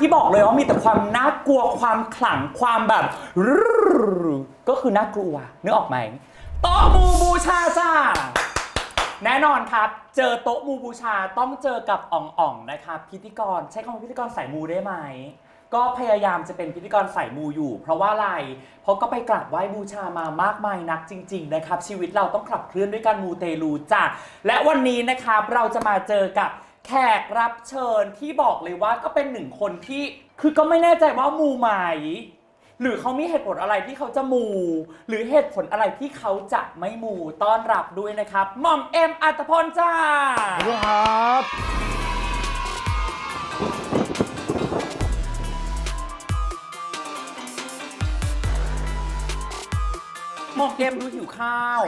ที่บอกเลยว่ามีแต่ความน่ากลัวความขลังความแบบ ก็คือน่ากลัวนึกออกไหมโต๊ะมูบูชาจ้า แน่นอนครับ เจอโต๊ะมูบูชาต้องเจอกับอ่องอ่องๆนะครับพิธีกรใช้คำว่าพิธีกรสายมูได้ไหมก็พยายามจะเป็นพิธีกรสายมูอยู่ เพราะว่าอะไร เพราะก็ไปกราบไหว้บูชามามากมายนักจริง ๆ นะครับ ชีวิตเราต้องขับเคลื่อนด้วยการมูเตลูจ้ะและวันนี้นะครับเราจะมาเจอกับ แขกรับเชิญที่บอกเลยว่าก็เป็นหนึ่งคนที่ คือก็ไม่แน่ใจว่ามูไหม หรือเขามีเหตุผลอะไรที่เขาจะมู หรือเหตุผลอะไรที่เขาจะไม่มูต้อนรับด้วยนะครับหม่อมเอ็มอัตพลจ้าสวัสดีครับ หม่อมเอ็มดูหิวข้าว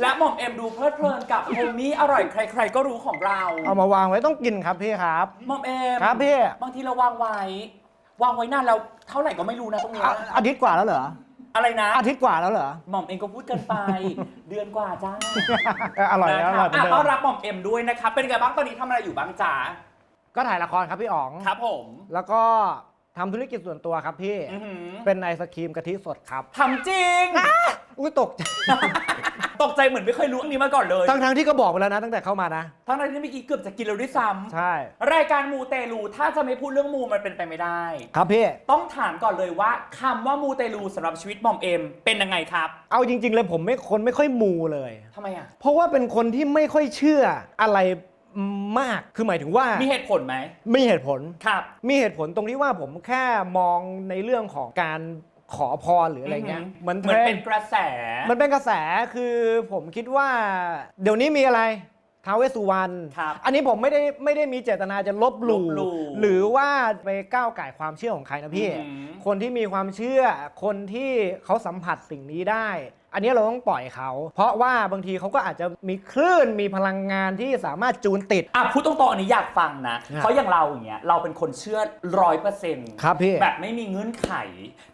และหม่อมเอ็มดูเพลิดเพลินกับโฮมี่อร่อยใคร ๆ ก็รู้ของเราเอามาวางไว้ต้องกินครับพี่ครับ หม่อมเอ็มครับพี่ บางทีเราวางไว้ วางไว้นานแล้วเท่าไหร่ก็ไม่รู้นะตรงเนี้ยอะอาทิตย์กว่าแล้วเหรออะไรนะ อาทิตย์กว่าแล้วเหรอ หม่อมเอ็มก็พูดเกินไป เดือนกว่าจ้าเอออร่อยแล้วอร่อยเหมือนอะเดิต้อนมรับหม่อมเอ็มด้วยนะครับ เป็นไงบ้างตอนนี้ทำอะไรอยู่บ้างจ๋าก็ถ่ายละครครับพี่อ๋อง ครับผม แล้วก็ ทำธุรกิจส่วนตัวครับพี่ อื้อหือเป็นไอศครีมกะทิสดครับทำจริง อุ้ยตกใจตกใจเหมือนไม่เคยรู้อันนี้มาก่อนเลย ทั้งทั้งๆที่ก็บอกไปแล้วนะ ตั้งแต่เข้ามานะ ทั้งนั้นที่เมื่อกี้เกือบจะกินแล้วด้วยซ้ใช่ำรายการมูเตลูถ้าจะไม่พูดเรื่องมูมันเป็นไปไม่ได้ ครับพี่ ต้องถามก่อนเลยว่าคำว่ามูเตลูสำหรับชีวิตหม่อมเอ็มเป็นยังไงครับเอาจริง ๆ เลยผมไม่คนไม่ค่อยมูเลย ทำไมอะ เพราะว่าเป็นคนที่ไม่ค่อยเชื่ออะไร มาก คือหมายถึงว่า มีเหตุผลไหมมีเหตุผล ครับ มีเหตุผลตรงที่ว่าผมแค่มองในเรื่องของการขอพรหรืออะไรเงี้ยอือหือเหมือนเหมือนเป็นทรด์กระแส มันเป็นกระแสคือผมคิดว่า เดี๋ยวนี้มีอะไรท้าวเวสสุวรรณ ครับอันนี้ผมไม่ได้ไม่ได้มีเจตนาจะลบหลู่ลบหลู่หรือว่าไปก้าวไก่ายความเชื่อของใครนะพี่ อืมคนที่มีความเชื่อ คนที่เขาสัมผัสสิ่งนี้ได้ อันนี้เราต้องปล่อยเขา เพราะว่าบางทีเขาก็อาจจะมีคลื่นมีพลังงานที่สามารถจูนติด อะพูดตรงๆอันนี้อยากฟังนะครับเพราะอย่างเราอย่างเงี้ยเราเป็นคนเชื่อร้อยเปอร์เซ็นต์ครับพี่ แบบไม่มีเงื่อนไข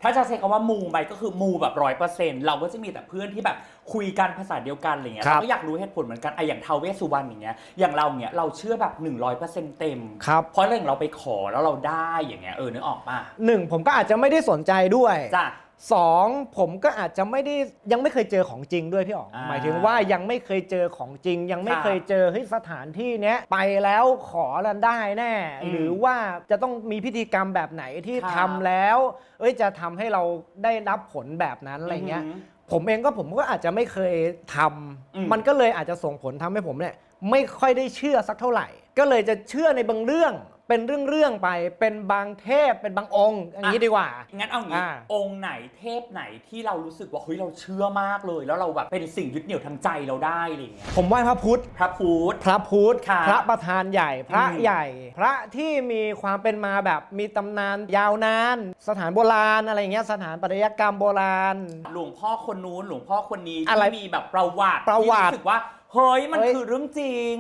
ถ้าจะใช้คำว่ามูไปก็คือมูแบบร้อยเปอร์เซ็นต์เราก็จะมีแต่เพื่อนที่แบบคุยกันภาษาเดียวกันอะไรเงี้ยครับ เราก็อยากรู้เหตุผลเหมือนกันไอะอย่างทาวเวสสุวรรณอย่างเงี้ยอย่างเราเนี้ยเราเชื่อแบบ100%เต็ม ครับเพราะเรื่องเราไปขอแล้วเราได้อย่างเงี้ยเออนึกออกป่ะหนึ่งผมก็อาจจะไม่ได้สนใจด้วย จ้ะ สองผมก็อาจจะไม่ได้ยังไม่เคยเจอของจริงด้วยพี่อ๋องอ่าหมายถึงว่ายังไม่เคยเจอของจริง ยังไม่ครับเคยเจอเฮ้ยสถานที่เนี้ยไปแล้วขอแล้วได้แน่ อืมหรือว่าจะต้องมีพิธีกรรมแบบไหนที่ครับทำแล้ว เอ้ยจะทำให้เราได้รับผลแบบนั้นอะไรเงี้ยหืผมเองก็ผมก็อาจจะไม่เคยทำอืม มันก็เลยอาจจะส่งผลทำให้ผมเนี่ยไม่ค่อยได้เชื่อสักเท่าไหร่ ก็เลยจะเชื่อในบางเรื่อง เป็นเรื่องๆไปเป็นบางเทพเป็นบางองค์อย่างนี้ดีกว่า งั้นเอางี้อ่า องค์ไหนเทพไหนที่เรารู้สึกว่าเฮ้ยเราเชื่อมากเลย แล้วเราแบบเป็นสิ่งยึดเหนี่ยวทางใจเราได้อะไรอย่างเงี้ยผมไหว้พระพุทธ พระพุทธ พระพุทธครับพระประธานใหญ่ พระอืม ใหญ่ พระที่มีความเป็นมาแบบมีตำนานยาวนาน สถานโบราณอะไรเงี้ยสถานปัตยกรรมโบราณ หลวงพ่อคนนู้นหลวงพ่อคนนี้อะไรที่มีแบบประวัติประวัติที่รู้สึกว่าเฮ้ยมันเฮ้ย คือเรื่องจริง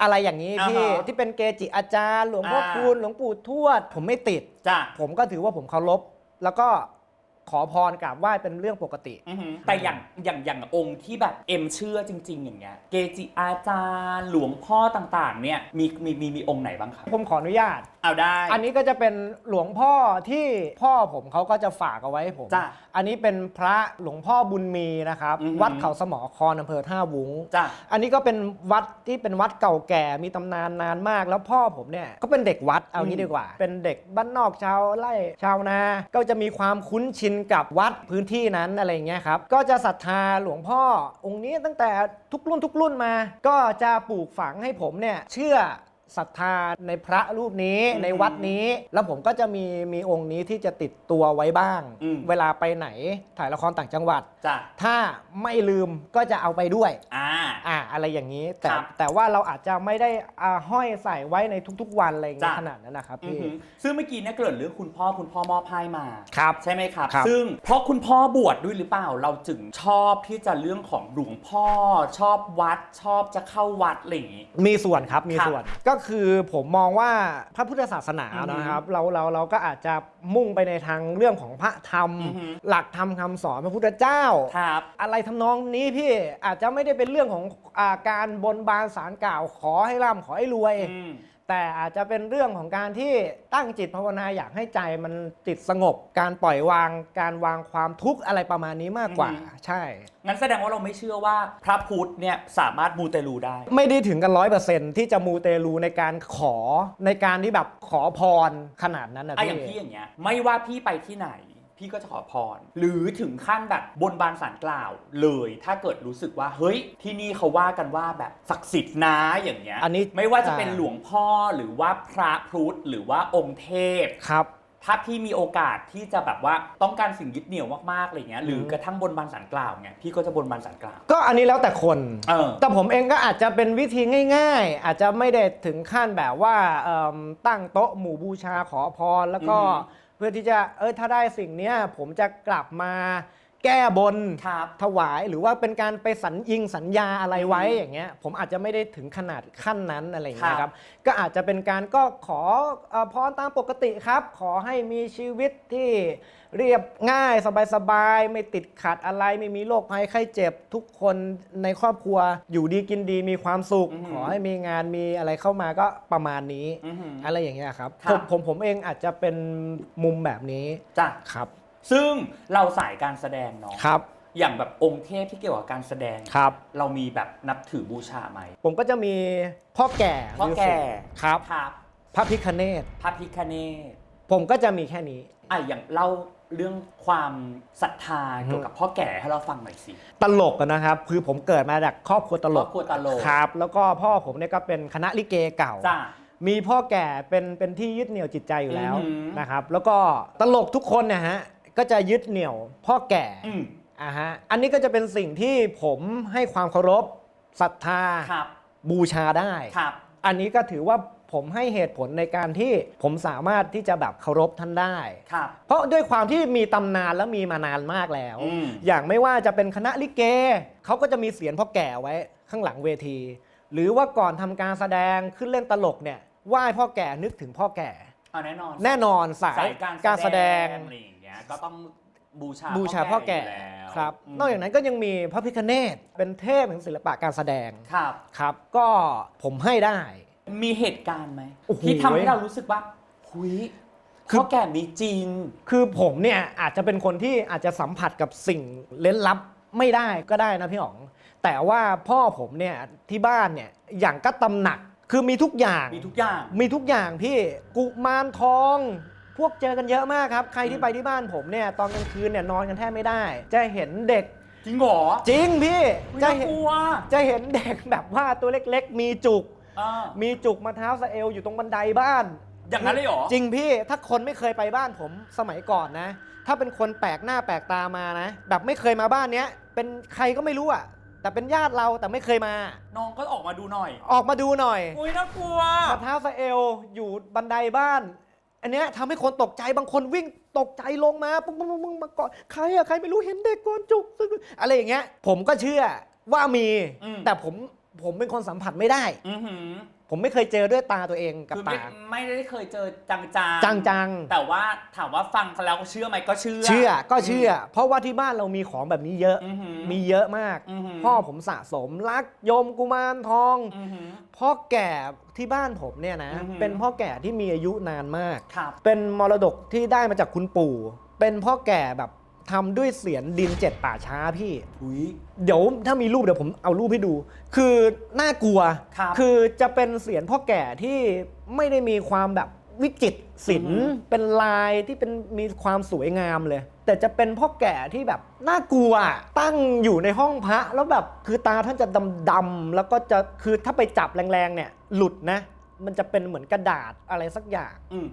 อะไรอย่างนี้พี่อ่าฮะที่เป็นเกจิอาจารย์ หลวงพ่ออ่าคูณหลวงปู่ทวด ผมไม่ติด จ้ะ ผมก็ถือว่าผมเคารพแล้วก็ ขอพรกราบไหว้เป็นเรื่องปกติ อือหือแต่อย่างอย่างอย่างองค์ที่แบบเอ็มเชื่อจริง ๆ อย่างเงี้ยเกจิอาจารย์หลวงพ่อต่างๆ เนี่ยมีมีมีมีองค์ไหนบ้างครับผมขออนุญาต เอาได้ อันนี้ก็จะเป็นหลวงพ่อที่พ่อผมเขาก็จะฝากเอาไว้ให้ผม จ้ะอันนี้เป็นพระหลวงพ่อบุญมีนะครับ อือหือ วัดเขาสมอคอนอำเภอท่าวุ้ง จ้ะ อันนี้ก็เป็นวัดที่เป็นวัดเก่าแก่มีตำนานนานมาก แล้วพ่อผมเนี่ยก็เป็นเด็กวัดเอางี้ดีกว่า เป็นเด็กบ้านนอกชาวไร่ชาวนา ก็จะมีความคุ้นชินกับวัดพื้นที่นั้นอะไรอย่างเงี้ยครับก็จะศรัทธาหลวงพ่อองค์นี้ตั้งแต่ทุกรุ่นทุกรุ่นมา ก็จะปลูกฝังให้ผมเนี่ยเชื่อ ศรัทธาในพระรูปนี้อืมในวัดนี้ แล้วผมก็จะมีมีองค์นี้ที่จะติดตัวไว้บ้าง อืม เวลาไปไหนถ่ายละครต่างจังหวัด จ้ะถ้าไม่ลืมก็จะเอาไปด้วย อ่า อ่าอะไรอย่างนี้ แต่ครับแต่ว่าเราอาจจะไม่ได้อ่าห้อยใส่ไว้ในทุกๆ วันอะไรอย่างเงี้ยจ้ะ ขนาดนั้นนะครับอือพี่ หือซึ่งเมื่อกี้เนี่ยเกริ่นเรื่องคุณพ่อคุณพ่อมอบให้มา ครับ ใช่ไหมครับ ครับ ซึ่งเพราะคุณพ่อบวชด้วยหรือเปล่า เราจึงชอบที่จะเรื่องของหลวงพ่อ ชอบวัด ชอบจะเข้าวัดอะไรอย่างงี้ มีส่วนครับมีครับ ส่วน ก็คือผมมองว่าพระพุทธศาสนาอือฮึนะครับ เราเราเราก็อาจจะมุ่งไปในทางเรื่องของพระธรรมอือฮึหลักธรรมคำสอนพระพุทธเจ้า ครับอะไรทำนองนี้พี่อาจจะไม่ได้เป็นเรื่องของอาการบนบานสารกล่าวขอให้ร่ำขอให้รวย อืม แต่อาจจะเป็นเรื่องของการที่ตั้งจิตภาวนาอยากให้ใจมันจิตสงบ การปล่อยวางการวางความทุกข์อะไรประมาณนี้มากกว่าอืมใช่ งั้นแสดงว่าเราไม่เชื่อว่าพระพุทธเนี่ยสามารถมูเตลูได้ ไม่ได้ถึงกันร้อยเปอร์เซ็นที่จะมูเตลูในการขอในการที่แบบขอพรขนาดนั้นนะอะอย่างพี่พี่อย่างเงี้ยไม่ว่าพี่ไปที่ไหน พี่ก็จะขอพร หรือถึงขั้นแบบบนบานสารกล่าวเลย ถ้าเกิดรู้สึกว่าเฮ้ยที่นี่เขาว่ากันว่าแบบศักดิ์สิทธิ์นะอย่างเงี้ยอันนี้ไม่ว่าจะเป็นอ่า หลวงพ่อหรือว่าพระพุทธหรือว่าองค์เทพ ครับ ถ้าพี่มีโอกาสที่จะแบบว่าต้องการสิ่งยึดเหนี่ยวมากๆอะไรเงี้ยหรือม กระทั่งบนบานสารกล่าวเงี้ยพี่ก็จะบนบานสารกล่าว ก็อันนี้แล้วแต่คน เออ แต่ผมเองก็อาจจะเป็นวิธีง่าย ๆ อาจจะไม่ได้ถึงขั้นแบบว่าเอิ่มตั้งโต๊ะหมู่บูชาขอพรแล้วก็อือฮึ เพื่อที่จะเออถ้าได้สิ่งเนี้ยผมจะกลับมา แก้บนครับถวายหรือว่าเป็นการไปสัญญิงสัญญาอะไรไว้อืมอย่างเงี้ยผมอาจจะไม่ได้ถึงขนาดขั้นนั้นอะไรอย่างเงี้ยคครัรับบก็อาจจะเป็นการก็ขอเอ่อพรตามปกติครับ ขอให้มีชีวิตที่เรียบง่ายสบายๆไม่ติดขัดอะไรไม่มีโรคภัยไข้เจ็บ ทุกคนในครอบครัวอยู่ดีกินดีมีความสุข อือหือขอให้มีงานมีอะไรเข้ามาก็ประมาณนี้ อือหืออะไรอย่างเงี้ยครับครัผบ มผมผมเองอาจจะเป็นมุมแบบนี้จ้ะ ครับ ซึ่งเราสายการแสดงเนาะครับ อย่างแบบองค์เทพที่เกี่ยวกับการแสดง ครับ เรามีแบบนับถือบูชาไหมผมก็จะมีพ่อแก่พ่อแก่ฤาษีครับ ครับพระพิคเนตพระพิคเนศผมก็จะมีแค่นี้ อะอย่างเล่าเรื่องความศรัทธาอือฮึเกี่ยวกับพ่อแก่ให้เราฟังหน่อยสิ ตลกอะนะครับ คือผมเกิดมาจากครอบครัวตลครอกบครัวตลก ครับ แล้วก็พ่อผมเนี่ยก็เป็นคณะลิเกเก่า จ้า มีพ่อแก่เป็นเป็นที่ยึดเหนี่ยวจิตใจอยู่แล้วอือหือ นะครับ แล้วก็ตลกทุกคนเนะฮะ ก็จะยึดเหนี่ยวพ่อแก่อืมอ่าฮะอันนี้ก็จะเป็นสิ่งที่ผมให้ความเคารพศรัทธาครับบูชาได้ ครับ อันนี้ก็ถือว่าผมให้เหตุผลในการที่ผมสามารถที่จะแบบเคารพท่านได้ ครับ เพราะด้วยความที่มีตำนานและมีมานานมากแล้ว อืม อย่างไม่ว่าจะเป็นคณะลิเกเขาก็จะมีเสียงพ่อแก่ไว้ข้างหลังเวที หรือว่าก่อนทำการแสดงขึ้นเล่นตลกเนี่ยไหว้พ่อแก่นึกถึงพ่อแก่ เอาแน่นอนแน่นอนสายสายการการแสดงอะไรอย่างเงี้ย ก็ต้องบูชาบูชาพ่อแก่ยู่ล้วครับ มนอกจากนั้นก็ยังมีพระพิคเนตเป็นเทพแห่งศิลปะการแสดงครับ ครับ ก็ผมให้ได้ มีเหตุการณ์ไหมโอ้โหที่ทำให้เรารู้สึกว่าหุยคือ พ่อแก่มีจริง คือผมเนี่ยอาจจะเป็นคนที่อาจจะสัมผัสกับสิ่งเล้นลับไม่ได้ก็ได้นะพี่อ๋อง แต่ว่าพ่อผมเนี่ยที่บ้านเนี่ยอย่างก็ตำหนักคือมีทุกอย่าง มีทุกอย่าง มีทุกอย่างพี่กุมารทอง พวกเจอกันเยอะมากครับ ใครที่ไปที่บ้านผมเนี่ยตอนกลางคืนเนี่ยนอนกันแทบไม่ได้ จะเห็นเด็กจริงเหรอจริงพี่อุ๊ยจะน่าเห็นกลัวจะเห็นเด็กแบบว่าตัวเล็กๆ มีจุกอ่ามีจุกมาเท้าสะเอวอยู่ตรงบันไดบ้านอย่างนั้นเลยเหรอจริงพี่ถ้าคนไม่เคยไปบ้านผมสมัยก่อนนะ ถ้าเป็นคนแปลกหน้าแปลกตามานะ แบบไม่เคยมาบ้านเนี้ย เป็นใครก็ไม่รู้อะแต่เป็นญาติเราแต่ไม่เคยมา น้องก็ออกมาดูหน่อย ออกมาดูหน่อย อุ้ยน่ากลัวมาเท้าสะเอวอยู่บันไดบ้าน อันเนี้ยทำให้คนตกใจบางคนวิ่งตกใจลงมาปุ้งปุ้งปุ้งปุ้งมาก่อนใครอะใครไม่รู้เห็นเด็กก่อนจุกอะไรอย่างเงี้ย ผมก็เชื่อว่ามี อืม แต่ผมผมเป็นคนสัมผัสไม่ได้ อือหือ ผมไม่เคยเจอด้วยตาตัวเองกับคือไม่ตาไม่ได้เคยเจอจังจังจังจังแต่ว่าถามว่าฟังเขาแล้วเชื่อไหมก็เชื่อเชื่อก็เชื่อเพราะว่าที่บ้านเรามีของแบบนี้เยอะอือหือ มีเยอะมาก อือหือ พ่อผมสะสมรักยมกุมารทอง อือหือ พ่อแก่ที่บ้านผมเนี่ยนะ อือหือ เป็นพ่อแก่ที่มีอายุนานมาก ครับ เป็นมรดกที่ได้มาจากคุณปู่ เป็นพ่อแก่แบบ ทำด้วยเสียนดินเจ็ดป่าช้าพี่ อุ้ย เดี๋ยวถ้ามีรูปเดี๋ยวผมเอารูปให้ดู คือน่ากลัวครับ อจะเป็นเสียนพ่อแก่ที่ไม่ได้มีความแบบวิจิตรศิลอือป์ฮึเป็นลายที่เป็นมีความสวยงามเลย แต่จะเป็นพ่อแก่ที่แบบน่ากลัวตั้งอยู่ในห้องพระแล้วแบบคือตาท่านจะดำๆแล้วก็จะคือถ้าไปจับแรงๆเนี่ยหลุดนะ มันจะเป็นเหมือนกระดาษอะไรสักอย่าง อืม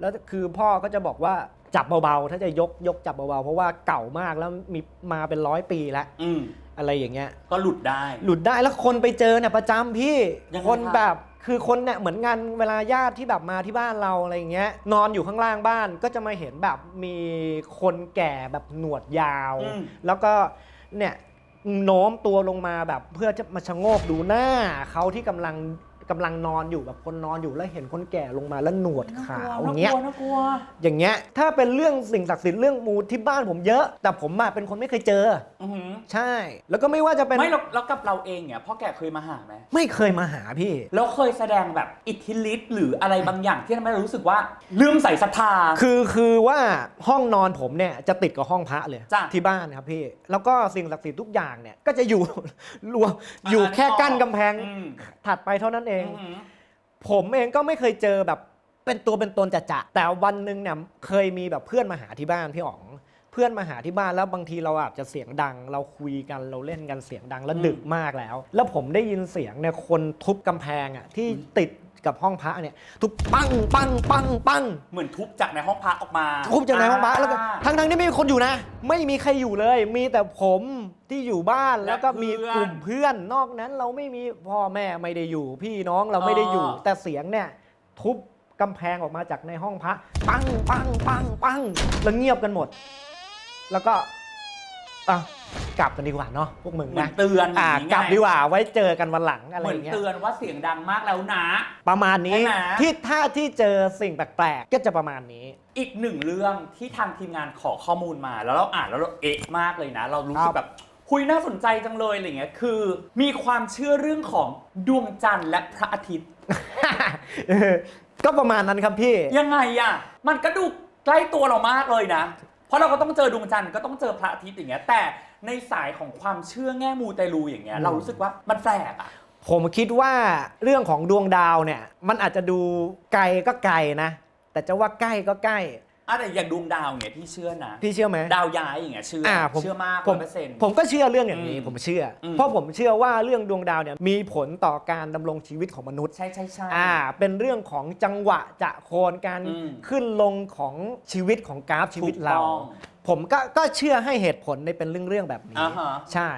แล้วคือพ่อก็จะบอกว่า จับเบาๆ ถ้าจะยกยกจับเบาๆ เพราะว่าเก่ามากแล้วมีมาเป็นร้อยปีแล้ว อืมอะไรอย่างเงี้ย ก็หลุดได้ หลุดได้แล้วคนไปเจอเนี่ยประจำพี่ยังไงคนครับแบบคือคนเนี่ยเหมือนงานเวลาญาติที่แบบมาที่บ้านเราอะไรอย่างเงี้ย นอนอยู่ข้างล่างบ้านก็จะมาเห็นแบบมีคนแก่แบบหนวดยาว อืม แล้วก็เนี่ยโน้มตัวลงมาแบบเพื่อจะมาชะโงกดูหน้าเขาที่กำลัง กำลังนอนอยู่แบบคนนอนอยู่แล้วเห็นคนแก่ลงมาแล้วหนวดขาวอน่าย่างเงี้ยกลัวน่ากลัว อย่างเงี้ยถ้าเป็นเรื่องสิ่งศักดิ์สิทธิ์เรื่องมูที่บ้านผมเยอะ แต่ผมอะเป็นคนไม่เคยเจอ อือหือใช่ แล้วก็ไม่ว่าจะเป็นไม่แล้วแล้วกับเราเองเนี่ยพ่อแก่เคยมาหาไหมไม่เคยมาหาพี่แล้วเคยแสดงแบบอิทธิฤทธิ์หรืออะไรบางอย่างที่ทำให้เรารู้สึกว่าเลื่อมใสศรัทธา คือคือว่าห้องนอนผมเนี่ยจะติดกับห้องพระเลยจ้ะที่บ้านครับพี่ แล้วก็สิ่งศักดิ์สิทธิ์ทุกอย่างเนี่ยก็จะอยู่ รวมอยู่แค่กั้นกำแพงอืม ถัดไปเท่านั้นเองอือหือผมเองก็ไม่เคยเจอแบบเป็นตัวเป็นตนจะจะแต่วันหนึ่งเนี่ยเคยมีแบบเพื่อนมาหาที่บ้านพี่อ๋องเพื่อนมาหาที่บ้านแล้วบางทีเราอาจจะเสียงดัง เราคุยกันเราเล่นกันเสียงดังแล้วอืมดึกมากแล้ว แล้วผมได้ยินเสียงเนี่ยคนทุบกำแพงอะที่ติด กับห้องพระเนี่ยทุบปังปังปังปังเหมือนทุบจากในห้องพักออกมาทุบจากในห้องพระแล้วก็าทั้งทั้งๆที่ไม่มีคนอยู่นะ ไม่มีใครอยู่เลย มีแต่ผมที่อยู่บ้านและแล้วก็มีเพื่อนกลุ่มเพื่อน นอกนั้นเราไม่มีพ่อแม่ไม่ได้อยู่ พี่น้องเราไม่ได้อยู่อ๋อแต่เสียงเนี่ยทุบกำแพงออกมาจากในห้องพระปังปังปังปังแล้วเงียบกันหมด แล้วก็ อะกลับกันดีกว่าเนาะพวกมึงเหมือนะนเตือนอะย่งนี้กลับดีกว่าไว้เจอกันวันหลังอะไรเหมืออนย่างเงี้ย เตือนว่าเสียงดังมากแล้วนะ ประมาณนี้ใช่ไหม ที่ถ้าที่เจอสิ่งแปลกๆก็จะประมาณนี้ อีกหนึ่งเรื่องที่ทางทีมงานขอข้อมูลมาแล้วเราอ่านแล้วเราเอะมากเลยนะ เรารู้สึกแบบคุยน่าสนใจจังเลยอะไรเงี้ยคือ มีความเชื่อเรื่องของดวงจันทร์และพระอาทิตย์ ก็ประมาณนั้นครับพี่ ยังไงอะมันก็ดูใกล้ตัวเรามากเลยนะ เพราะเราก็ต้องเจอดวงจันทร์ก็ต้องเจอพระอาทิตย์อย่างเงี้ย แต่ในสายของความเชื่อแง่มูเตลูอย่างเงี้ยอืมเรารู้สึกว่ามันแปลกอะผมคิดว่าเรื่องของดวงดาวเนี่ย มันอาจจะดูไกลก็ไกลนะ แต่จะว่าใกล้ก็ใกล้ อะแต่อย่างดวงดาวเนี่ยพี่เชื่อนะ พี่เชื่อไหม ดาวย้ายอย่างเงี้ยเชื่ออ่าผม เชื่อมากผร้อมยเปอร์เซ็นต์ ผมก็เชื่อเรื่องอย่างนี้ อืมผมเชื่ออม เพราะผมเชื่อว่าเรื่องดวงดาวเนี่ยมีผลต่อการดำรงชีวิตของมนุษย์ ใช่ใช่ใช่ อ่า เป็นเรื่องของจังหวะจะโคนการอืมขึ้นลงของชีวิตของกราฟชีวิตเรา ถูกต้องผมก็ก็เชื่อให้เหตุผลในเป็นเรื่องๆแบบนี้ อ่าฮะ ใช่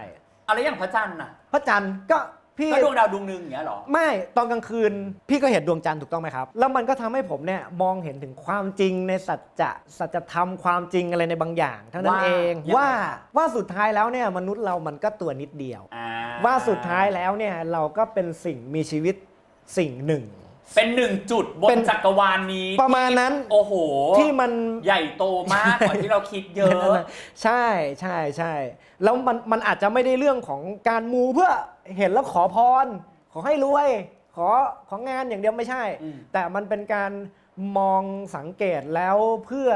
อะไรอย่างพระจันทร์น่ะ พระจันทร์ก็ พี่ ก็ดวงดาวดวงหนึ่งอย่างเงี้ยเหรอ ไม่ตอนกลางคืนพี่ก็เห็นดวงจันทร์ถูกต้องไหมครับ แล้วมันก็ทำให้ผมเนี่ยมองเห็นถึงความจริงในสัจจะสัจธรรมความจริงอะไรในบางอย่างเท่านั้นว่าเองยังไง ว่าครับว่าสุดท้ายแล้วเนี่ยมนุษย์เรามันก็ตัวนิดเดียว อ่าว่าสุดท้ายแล้วเนี่ยเราก็เป็นสิ่งมีชีวิตสิ่งหนึ่ง เป็นหนึ่งจุดบเป็นน จักรวาลนี้ประมาณนั้น โอ้โหที่มัน ใหญ่โตมากกว่าที่เราคิดเยอะ ใช่ใช่ใช่แล้วมันมันอาจจะไม่ได้เรื่องของการมูเพื่อเห็นแล้วขอพร ขอให้รวย ขอของงานอย่างเดียวไม่ใช่ อืม แต่มันเป็นการมองสังเกตแล้วเพื่อ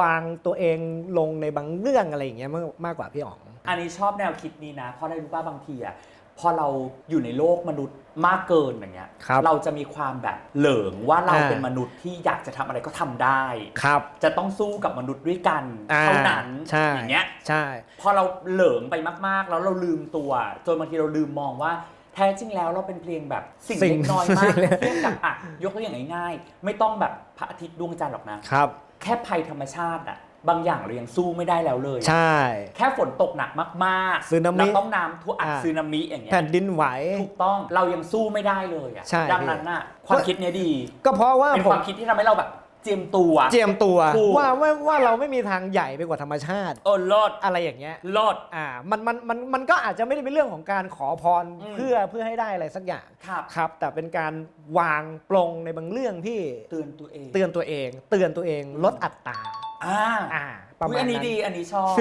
วางตัวเองลงในบางเรื่องอะไรอย่างเงี้ยมากมากกว่าพี่อ๋อง อันนี้ชอบแนวคิดนี้นะ เพราะอะไรรู้ป่ะบางทีอะ พอเราอยู่ในโลกมนุษย์มากเกินอย่างเงี้ยครับเราจะมีความแบบเหลิงว่าเราอ่า เป็นมนุษย์ที่อยากจะทำอะไรก็ทำได้ ครับ จะต้องสู้กับมนุษย์ด้วยกันอ่าเท่านั้นใช่ อย่างเงี้ย ใช่ พอเราเหลิงไปมาก ๆ แล้วเราลืมตัว จนบางทีเราลืมมองว่าแท้จริงแล้วเราเป็นเพียงแบบสิ่งสิ่งเล็กน้อยมากเทียบกับอะยกตัวอย่างง่ายๆ ไม่ต้องแบบพระอาทิตย์ดวงจันทร์หรอกนะ ครับ แค่ภัยธรรมชาติอะ บางอย่างเรายังสู้ไม่ได้แล้วเลย ใช่ แค่ฝนตกหนักมากๆสึนามิแล้วต้องน้ำท่วมอัดอ่า ซึนามิอย่างเงี้ยแผ่นดินไหว ถูกต้องเรายังสู้ไม่ได้เลยอะใช่ดังนั้นน่ะความคิดเนี้ยดี ก็เพราะว่าเป็นผคมวามคิดที่ทำให้เราแบบเจียมตัว เจียมตัวถูก ว่าว่าว่าเราไม่มีทางใหญ่ไปกว่าธรรมชาติเออลดอะไรอย่างเงี้ยลดอ่ามันมันมันมันก็อาจจะไม่ได้เป็นเรื่องของการขอพรอืม เพื่อเพื่อให้ได้อะไรสักอย่างครับครับ แต่เป็นการวางปลงในบางเรื่องที่เตือนตัวเอง เตือนตัวเอง เตือนตัวเองลดอัตรา อ่าอ่าประอุ๊มายณอันนี้นั้นดีอันนี้ชอบ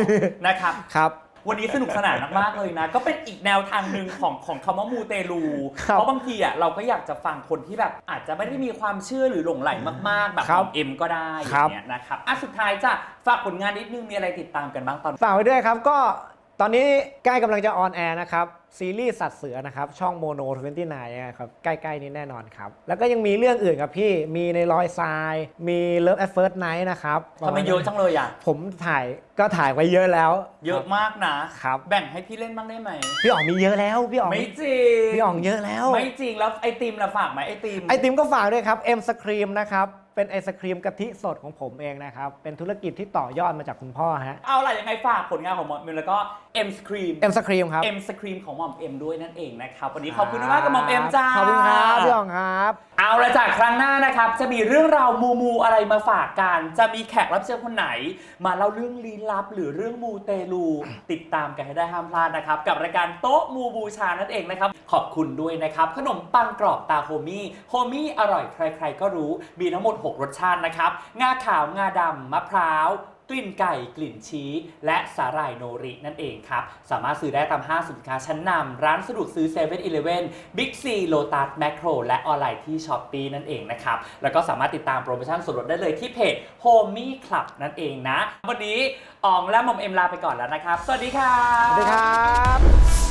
นะครับ ครับ วันนี้สนุกสนานมากๆเลยนะ ก็เป็นอีกแนวทางหนึ่งของของคำว่ามูเตลู ครับเพราะบางทีอะเราก็อยากจะฟังคนที่แบบอาจจะไม่ได้มีความเชื่อหรือหลงไหลมากๆ แบบครัขบองเอ็มก็ได้อครัย่าบ งเงี้ยนะครับอะสุดท้ายจ้ะฝากผลงานนิดนึงมีอะไรติดตามกันบ้างตอน ฝากไว้ด้วยครับก็ตอนนี้ใกล้กำลังจะออนแอร์นะครับ ซีรีส์สัตว์เสือนะครับ ช่องโมโน29นะครับใกล้ๆนี้แน่นอนครับ แล้วก็ยังมีเรื่องอื่นครับพี่มีในรอยทราย มี Love at First Night นะครับทำไมเยอะจังเลยอะ ผมถ่ายก็ถ่ายไว้เยอะแล้ว เยอะมากนะครับ แบ่งให้พี่เล่นบ้างได้ไหม พี่อ๋องมีเยอะแล้ว พี่อ๋องไม่จริง พี่อ๋องเยอะแล้ว ไม่จริงแล้วไอติมละฝากไหมไอติม ไอติมก็ฝากด้วยครับเอ็มสครีมนะครับเป็นไอศครีมกะทิสดของผมเองนะครับ เป็นธุรกิจที่ต่อยอดมาจากคุณพ่อฮะ เอาล่ะยังไงฝากผลงานของมิวแล้วก็เอ็มสครีมเอ็มสครีมครับเอ็มสครีมของหม่อมเอ็มด้วยนั่นเองนะครับวันนี้ขอบคุณมากกับหม่อมเอ็มจ้า ขอบคุณครับพี่อ๋องครับ เอาละจากครั้งหน้านะครับ จะมีเรื่องราวมูมูอะไรมาฝากกัน จะมีแขกรับเชิญคนไหน มาเล่าเรื่องลี้ลับ หรือเรื่องมูเตลู ติดตามกันให้ได้ห้ามพลาดนะครับ กับรายการโต๊ะมูบูชานั่นเองนะครับ ขอบคุณด้วยนะครับ ขนมปังกรอบตาโฮมี่โฮมี่อร่อยใคร ๆ ก็รู้มีทั้งหมด 6 รสชาตินะครับงาขาวงาดำมะพร้าว กลิ่นไก่กลิ่นชีสและสาหร่ายโนรินั่นเองครับ สามารถซื้อได้ตามห้างสินค้าชั้นนำร้านสะดวกซื้อ7 e เ e ่ e อีเลฟเว่นบิ๊กซีโลตัสและออนไลน์ที่ช้อปปีนั่นเองนะครับ แล้วก็สามารถติดตามโปรโมชั่นส่วนลดได้เลยที่เพจ Homey Club นั่นเองนะ วันนี้อองและหมอมเอ็มลาไปก่อนแล้วนะครับ สวัสดีครับ สวัสดีครั